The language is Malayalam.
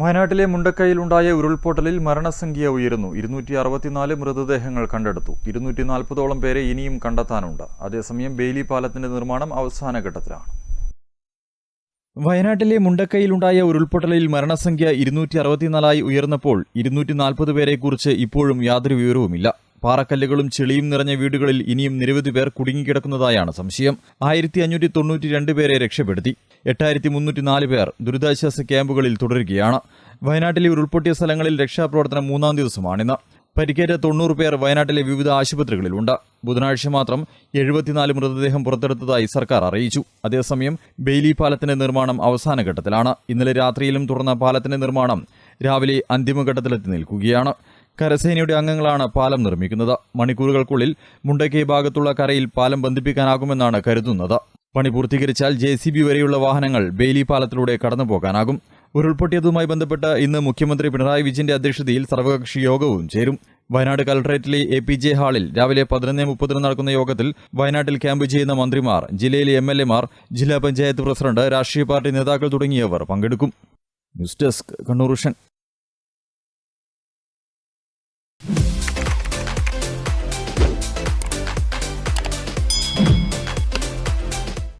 വയനാട്ടിലെ മുണ്ടക്കൈയിലുണ്ടായ ഉരുൾപൊട്ടലിൽ മരണസംഖ്യ ഉയരുന്നു. ഇരുന്നൂറ്റി അറുപത്തിനാല് മൃതദേഹങ്ങൾ കണ്ടെടുത്തു. ഇരുന്നൂറ്റി നാൽപ്പതോളം പേരെ ഇനിയും കണ്ടെത്താനുണ്ട്. അതേസമയം ബെയിലി പാലത്തിന്റെ നിർമ്മാണം അവസാന ഘട്ടത്തിലാണ്. വയനാട്ടിലെ മുണ്ടക്കൈയിലുണ്ടായ ഉരുൾപൊട്ടലിൽ മരണസംഖ്യ ഇരുന്നൂറ്റി അറുപത്തിനാലായി ഉയർന്നപ്പോൾ ഇരുന്നൂറ്റി നാൽപ്പത് പേരെക്കുറിച്ച് ഇപ്പോഴും യാതൊരു വിവരവുമില്ല. പാറക്കല്ലുകളും ചെളിയും നിറഞ്ഞ വീടുകളിൽ ഇനിയും നിരവധി പേർ കുടുങ്ങിക്കിടക്കുന്നതായാണ് സംശയം. ആയിരത്തി അഞ്ഞൂറ്റി തൊണ്ണൂറ്റി രണ്ട് പേരെ രക്ഷപ്പെടുത്തി. എട്ടായിരത്തി മുന്നൂറ്റി നാല് പേർ ദുരിതാശ്വാസ ക്യാമ്പുകളിൽ തുടരുകയാണ്. വയനാട്ടിലെ ഉരുൾപൊട്ടിയ സ്ഥലങ്ങളിൽ രക്ഷാപ്രവർത്തനം മൂന്നാം ദിവസമാണിന്ന്. പരിക്കേറ്റ തൊണ്ണൂറ് പേർ വയനാട്ടിലെ വിവിധ ആശുപത്രികളിലുണ്ട്. ബുധനാഴ്ച മാത്രം എഴുപത്തിനാല് മൃതദേഹം പുറത്തെടുത്തതായി സർക്കാർ അറിയിച്ചു. അതേസമയം ബെയിലി പാലത്തിന്റെ നിർമ്മാണം അവസാന ഘട്ടത്തിലാണ്. ഇന്നലെ രാത്രിയിലും തുറന്ന പാലത്തിന്റെ നിർമ്മാണം രാവിലെ അന്തിമഘട്ടത്തിലെത്തി നിൽക്കുകയാണ്. കരസേനയുടെ അംഗങ്ങളാണ് പാലം നിർമ്മിക്കുന്നത്. മണിക്കൂറുകൾക്കുള്ളിൽ മുണ്ടക്കൈ ഭാഗത്തുള്ള കരയിൽ പാലം ബന്ധിപ്പിക്കാനാകുമെന്നാണ് കരുതുന്നത്. പണി പൂർത്തീകരിച്ചാൽ ജെ സി ബി വരെയുള്ള വാഹനങ്ങൾ ബെയിലി പാലത്തിലൂടെ കടന്നുപോകാനാകും. ഉരുൾപൊട്ടിയതുമായി ബന്ധപ്പെട്ട് ഇന്ന് മുഖ്യമന്ത്രി പിണറായി വിജയന്റെ അധ്യക്ഷതയിൽ സർവകക്ഷി യോഗവും ചേരും. വയനാട് കലക്ടറേറ്റിലെ എ പി ജെ ഹാളിൽ രാവിലെ പതിനൊന്ന് മുപ്പതിന് നടക്കുന്ന യോഗത്തിൽ വയനാട്ടിൽ ക്യാമ്പ് ചെയ്യുന്ന മന്ത്രിമാർ ജില്ലയിലെ എം എൽ എമാർ ജില്ലാ പഞ്ചായത്ത് പ്രസിഡന്റ് രാഷ്ട്രീയ പാർട്ടി നേതാക്കൾ തുടങ്ങിയവർ പങ്കെടുക്കും. News desk Kannur